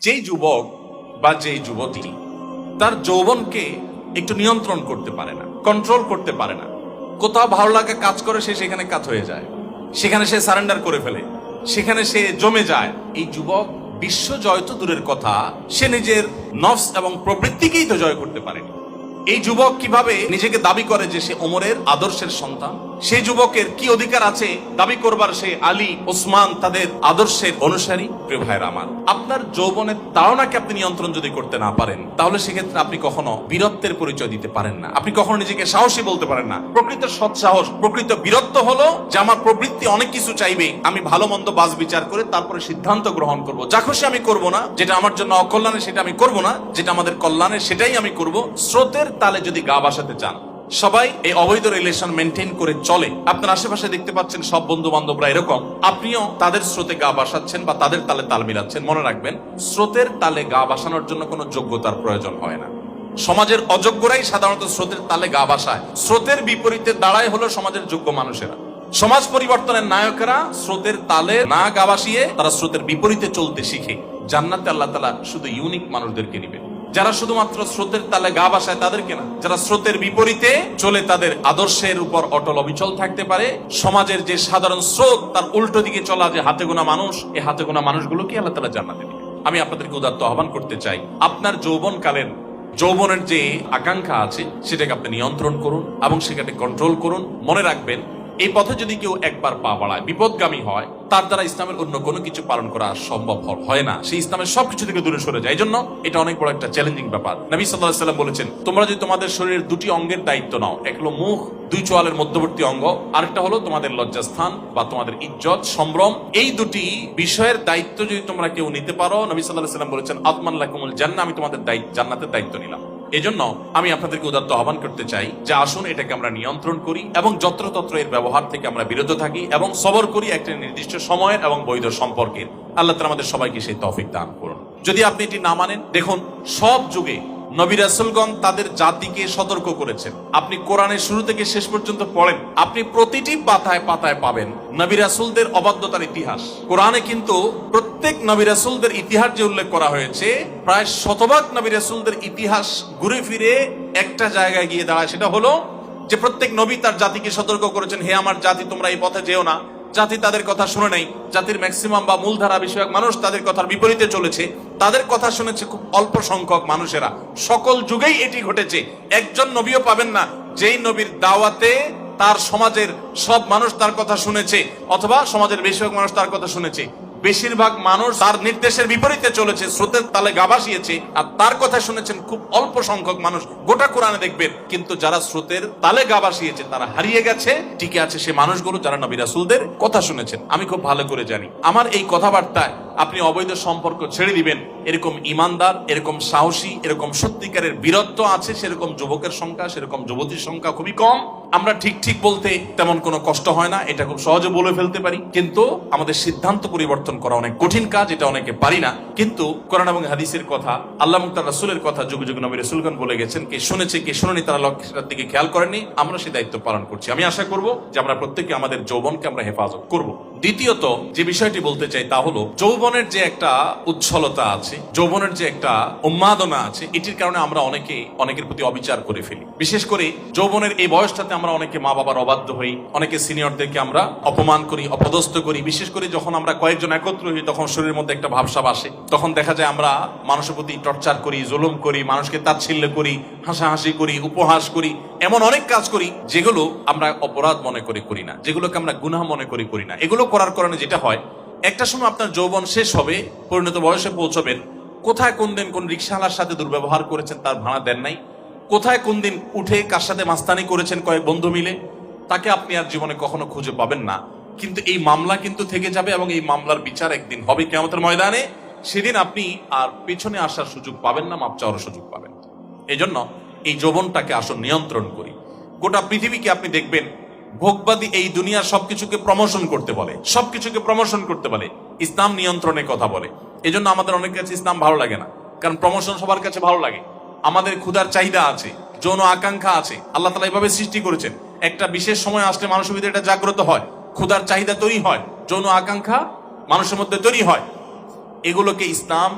যেই যুবক বা যেই যুবতী তার যৌবনকে একটু নিয়ন্ত্রণ করতে পারে না কন্ট্রোল করতে পারে না। কোথাও ভালো লাগা, কাজ করে, সে সেখানে কাজ হয়ে যায়। সেখানে সে সারেন্ডার করে ফেলে। সেখানে সে জমে যায়। এই যুবক বিশ্ব জয় তো দূরের কথা, সে নিজের নফস এবং প্রবৃত্তিকেই তো জয় করতে পারেনি। এই যুবক কীভাবে নিজেকে দাবি করে যে সে ওমরের আদর্শের সন্তান? সেই যুবকের কি অধিকার আছে দাবি করবার সে আলী, ওসমান তাদের আদর্শের অনুসারী। প্রিয় ভাইরা আমার, আপনার যৌবনের তাড়নাকে আপনি নিয়ন্ত্রণ যদি করতে না পারেন, তাহলে সেক্ষেত্রে আপনি কখনো বীরত্বের পরিচয় দিতে পারেন না। আপনি কখনো নিজেকে সাহসী বলতে পারেন না। প্রকৃত সৎসাহস প্রকৃত বীরত্ব হলো যে আমার প্রবৃত্তি অনেক কিছু চাইবে, আমি ভালো মন্দ বাস বিচার করে তারপরে সিদ্ধান্ত গ্রহণ করব। যা খুশি আমি করব না, যেটা আমার জন্য অকল্যাণে সেটা আমি করব না, যেটা আমাদের কল্যাণে সেটাই আমি করব। স্রোতের তালে যদি গা বাসাতে চান সবাই এই অবৈধ রিলেশন মেনটেন করে চলে। আপনার আশেপাশে দেখতে পাচ্ছেন সব বন্ধু বান্ধবরা এরকম। আপনিও তাদের স্রোতে গা বাসাচ্ছেন বা তাদের তালে তাল মিলাচ্ছেন, মনে রাখবেন, স্রোতের তালে গা বাসানোর জন্য কোনো যোগ্যতার প্রয়োজন হয় না। সমাজের অযোগ্যরাই সাধারণত স্রোতের তালে গা বাসায়। স্রোতের বিপরীতে দাঁড়ায় হলো সমাজের যোগ্য মানুষেরা। সমাজ পরিবর্তনের নায়কেরা স্রোতের তালে না গা বাসিয়ে তারা স্রোতের বিপরীতে চলতে শিখে। জান্নাতে আল্লাহ তালা শুধু ইউনিক মানুষদেরকে নিবেন। যারা শুধুমাত্র স্রোতের তালে গা বাসায় তাদেরকে না যারা স্রোতের বিপরীতে চলে তাদের আদর্শের উপর অটল অবিচল থাকতে পারে। সমাজের যে সাধারণ স্রোত, তার উল্টো দিকে চলা যে হাতে গোনা মানুষ এই হাতে গোনা মানুষগুলোকে আল্লাহ তালা জান্নাতে দিবে আমি আপনাদেরকে উদাত্ত আহ্বান করতে চাই, আপনার যৌবন কালের যৌবনের যে আকাঙ্ক্ষা আছে, সেটাকে আপনি নিয়ন্ত্রণ করুন এবং সেটাকে কন্ট্রোল করুন। মনে রাখবেন এই পথে যদি কেউ একবার পা বাড়ায়, বিপদগামী হয়, তার দ্বারা ইসলামের অন্য কোনো কিছু পালন করা সম্ভব হয় না। সেই ইসলামের সবকিছু থেকে দূরে সরে যায়। এই জন্য এটা অনেক বড় একটা চ্যালেঞ্জিং ব্যাপার। নবী সাল্লাহ সাল্লাম বলেছেন, তোমরা যদি তোমাদের শরীরের দুটি অঙ্গের দায়িত্ব নাও, এক হলো মুখ, দুই চোয়ালের মধ্যবর্তী অঙ্গ, আরেকটা হলো তোমাদের লজ্জাস্থান বা তোমাদের ইজ্জত, সম্ভ্রম, এই দুটি বিষয়ের দায়িত্ব যদি তোমরা কেউ নিতে পারো, নবী সাল্লাহ সাল্লাম বলেছেন আত্মান লাকুমুল জান্না আমি তোমাদের জান্নাতের দায়িত্ব নিলাম। এজন্য আমি আপনাদেরকে উদাত্ত আহ্বান করতে চাই যে আসুন এটাকে আমরা নিয়ন্ত্রণ করি এবং যত্রতত্র এর ব্যবহার থেকে আমরা বিরত থাকি এবং সবর করি একটা নির্দিষ্ট সময়ের এবং বৈধ সম্পর্কের। আল্লাহ তালা আমাদের সবাইকে সেই তফিক দান করুন। যদি আপনি এটি না মানেন, দেখুন, সব যুগে নবী রাসুলগণ তাদের জাতিকে সতর্ক করেছেন। আপনি কোরআনের শুরু থেকে শেষ পর্যন্ত পড়েন। আপনি প্রতিটি পাতায় পাতায় পাবেন নবী রাসুলদের অবাধ্যতার ইতিহাস। কোরআনে কিন্তু প্রত্যেক নবী রাসুলদের ইতিহাস যে উল্লেখ করা হয়েছে, প্রায় শতভাগ নবী রাসুলদের ইতিহাস ঘুরে ফিরে একটা জায়গায় গিয়ে দাঁড়ায়। সেটা হলো যে প্রত্যেক নবী তার জাতিকে সতর্ক করেছেন, হে আমার জাতি, তোমরা এই পথে যেও না। জাতি তাদের কথা শুনে নাই। জাতির ম্যাক্সিমাম বা মূলধারা বিষয়ক মানুষ তাদের কথার বিপরীতে চলেছে। তাদের কথা শুনেছে খুব অল্প সংখ্যক মানুষেরা। সকল যুগেই এটি ঘটেছে। একজন নবীও পাবেন না, যেই নবীর দাওয়াতে তার সমাজের সব মানুষ তার কথা শুনেছে, অথবা সমাজের বেশিরভাগ মানুষ তার কথা শুনেছে। বেশিরভাগ মানুষ তার নির্দেশের বিপরীতে চলেছে, স্রোতের তালে গা ভাসিয়েছে, আর তার কথা শুনেছেন খুব অল্প সংখ্যক মানুষ। গোটা কোরআনে দেখবেন, কিন্তু যারা স্রোতের তালে গা ভাসিয়েছে, তারা হারিয়ে গেছে, টিকে আছে সে মানুষগুলো যারা নবী রাসূলদের কথা শুনেছেন। আমি খুব ভালো করে জানি। আমার এই কথাবার্তায় আপনি অবৈধ সম্পর্ক ছেড়ে দিবেন। এরকম ইমানদার, এরকম সাহসী, এরকম সত্যিকারের বীরত্ব আছে, সেরকম যুবকের সংখ্যা, সেরকম যুবতীর সংখ্যা খুবই কম। আমরা ঠিক ঠিক বলতে তেমন কোনো কষ্ট হয় না, এটা খুব সহজে বলে ফেলতে পারি। কিন্তু আমাদের সিদ্ধান্ত পরিবর্তন করা অনেক কঠিন কাজ, এটা অনেকে পারি না। কিন্তু কোরআন এবং হাদিসের কথা, আল্লাহ মুক্তার রাসুলের কথা যুগ যুগ নবী রসুলগণ বলে গেছেন, কে শুনেছে, কে শুনেনি তারা লক্ষ্যের দিকে খেয়াল করেনি আমরা সেই দায়িত্ব পালন করছি। আমি আশা করব যে আমরা প্রত্যেকে আমাদের যৌবনকে আমরা হেফাজত করব। দ্বিতীয়ত যে বিষয়টি বলতে চাই তা হলো, যৌবনের যে একটা উচ্ছলতা আছে, যৌবনের যে একটা উন্মাদনা আছে, এটির কারণে আমরা অনেকে, অনেকের প্রতি অবিচার করে ফেলি। বিশেষ করে যৌবনের এই বয়সটাতে আমরা অনেকে মা বাবার অবাধ্য হই, অনেকে সিনিয়রদেরকে আমরা অপমান করি, অপদস্থ করি। বিশেষ করে যখন আমরা কয়েকজন একত্র হই, তখন শরীরের মধ্যে একটা ভাবসাব আসে। তখন দেখা যায় আমরা মানুষের প্রতি টর্চার করি, জুলুম করি, মানুষকে তাচ্ছিল্য করি, হাসাহাসি করি, উপহাস করি। এমন অনেক কাজ করি যেগুলো আমরা অপরাধ মনে করে করি না, যেগুলোকে আমরা গুনাহ মনে করি করি না। এগুলো করার কারণে যেটা হয়, একটা সময় আপনার যৌবন শেষ হবে, পরিণত বয়সে পৌঁছবেন, কোথায় কোন দিন কোন রিক্সাওয়ালার সাথে দুর্ব্যবহার করেছেন তার ভাড়া দেন নাই, কোথায় কোন দিন উঠে কার সাথে মাস্তানি করেছেন কয়েক বন্ধু মিলে, তাকে আপনি আর জীবনে কখনো খুঁজে পাবেন না। কিন্তু এই মামলা কিন্তু থেকে যাবে এবং এই মামলার বিচার একদিন হবে কেমতের ময়দানে। সেদিন আপনি আর পেছনে আসার সুযোগ পাবেন না মাপ চাওয়ার সুযোগ পাবেন এই জন্য এই যৌবনটাকে আসন নিয়ন্ত্রণ করি। গোটা পৃথিবীকে আপনি দেখবেন, ভোগবাদী এই দুনিয়ার সবকিছুকে প্রমোশন করতে বলে, সবকিছুকে প্রমোশন করতে বলে, ইসলাম নিয়ন্ত্রণের কথা বলে। এই জন্য আমাদের অনেক কাছে ইসলাম ভালো লাগে না, কারণ প্রমোশন সবার কাছে ভালো লাগে। আমাদের ক্ষুধার চাহিদা আছে, যৌন আকাঙ্ক্ষা আছে, আল্লাহ তালা এভাবে সৃষ্টি করেছেন। একটা বিশেষ সময় আসলে মানুষের ভিতরে এটা জাগ্রত হয়, ক্ষুধার চাহিদা তৈরি হয়, যৌন আকাঙ্ক্ষা মানুষের মধ্যে তৈরি হয়। এগুলোকে ইসলাম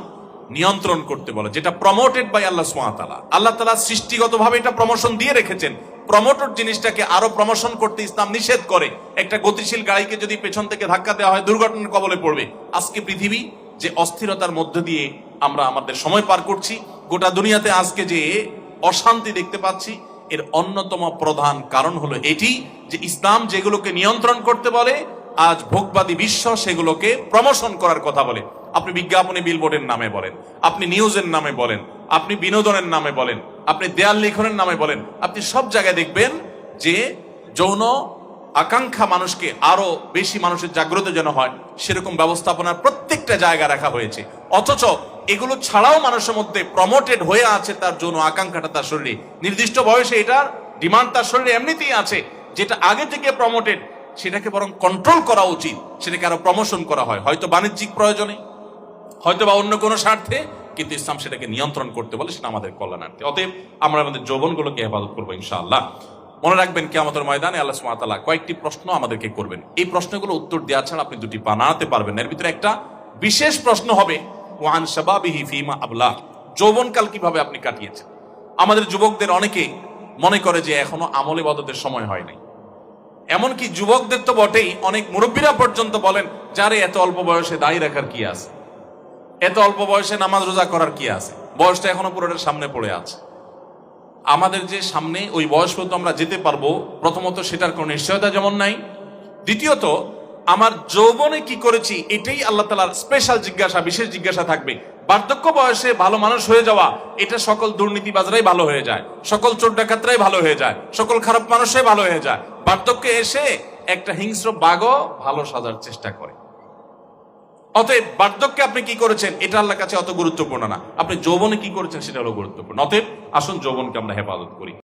নিয়ন্ত্রণ করতে বলে, যেটা প্রমোটেড বাই আল্লাহ সুমাতালা আল্লাহ তালা সৃষ্টিগতভাবে এটা প্রমোশন দিয়ে রেখেছেন। প্রমোটর জিনিসটাকে আরও প্রমোশন করতে ইসলাম নিষেধ করে। একটা গতিশীল গাড়িকে যদি পেছন থেকে ধাক্কা দেওয়া হয়, দুর্ঘটনার কবলে পড়বে। আজকে পৃথিবী যে অস্থিরতার মধ্য দিয়ে আমরা আমাদের সময় পার করছি, গোটা দুনিয়াতে আজকে যে অশান্তি দেখতে পাচ্ছি, এর অন্যতম প্রধান কারণ হলো এটি যে ইসলাম যেগুলোকে নিয়ন্ত্রণ করতে বলে, আজ ভোগবাদী বিশ্ব সেগুলোকে প্রমোশন করার কথা বলে। আপনি বিজ্ঞাপনী বিলবোর্ডের নামে বলেন, আপনি নিউজের নামে বলেন, আপনি বিনোদনের নামে বলেন, আপনি দেয়াল লিখনের নামে বলেন, আপনি সব জায়গায় দেখবেন যে যৌন আকাঙ্ক্ষা মানুষকে আরও বেশি মানুষের জাগ্রত যেন হয়, সেরকম ব্যবস্থাপনার প্রত্যেকটা জায়গা রাখা হয়েছে। অথচ এগুলো ছাড়াও মানুষের মধ্যে প্রমোটেড হয়ে আছে তার যৌন আকাঙ্ক্ষাটা তার শরীরে। নির্দিষ্ট বয়সে এটার ডিমান্ড তার শরীরে এমনিতেই আছে। যেটা আগে থেকে প্রমোটেড সেটাকে বরং কন্ট্রোল করা উচিত, সেটাকে আরও প্রমোশন করা হয়। হয়তো বাণিজ্যিক প্রয়োজনে হয়তো বা অন্য কোনো স্বার্থে, কিন্তু ইসলাম সেটাকে নিয়ন্ত্রণ করতে বলে, সেটা আমাদের কল্যাণার্থে। অতএব আমরা আমাদের যৌবনগুলোকে হেফাজত করব, ইনশাআল্লাহ। মনে রাখবেন কি আমাদের ময়দানে আল্লাহ সুমাতাল্লাহ কয়েকটি প্রশ্ন আমাদেরকে করবেন। এই প্রশ্নগুলো উত্তর দেওয়া ছাড়া আপনি দুটি বানাতে পারবেন এর ভিতরে একটা বিশেষ প্রশ্ন হবে, ওয়ান শাবাবিহি ফিমা আবলাহ যৌবনকাল কীভাবে আপনি কাটিয়েছেন? আমাদের যুবকদের অনেকে মনে করে যে এখনও আমলে বদতের সময় হয় নাই। এমনকি যুবকদের তো বটেই, অনেক মুরব্বীরা পর্যন্ত বলেন, যারে এত অল্প বয়সে দায়ী রাখার কি আছে? এত অল্প বয়সে নামাজ রোজা করার কি আছে? বয়সটা এখনও পুরোটার সামনে পড়ে আছে। আমাদের যে সামনে ওই বয়স পর্যন্ত আমরা যেতে পারব, প্রথমত সেটার কোনো নিশ্চয়তা যেমন নাই। দ্বিতীয়ত, আমার যৌবনে কি করেছি, এটাই আল্লাহ তালার স্পেশাল জিজ্ঞাসা, বিশেষ জিজ্ঞাসা থাকবে। বার্ধক্য বয়সে ভালো মানুষ হয়ে যাওয়া, এটা সকল দুর্নীতিবাজরাই ভালো হয়ে যায়। সকল চোর ডাকাতরাই ভালো হয়ে যায়। সকল খারাপ মানুষই ভালো হয়ে যায়। বার্ধক্যে এসে একটা হিংস্র বাঘও ভালো সাজার চেষ্টা করে। অতএব বার্ধক্যে আপনি কি করেছেন? এটা আল্লাহর কাছে অত গুরুত্বপূর্ণ না। আপনি যৌবনে কি করেছেন সেটা হলো গুরুত্বপূর্ণ। অতএব আসুন যৌবনকে আমরা হেফাজত করি।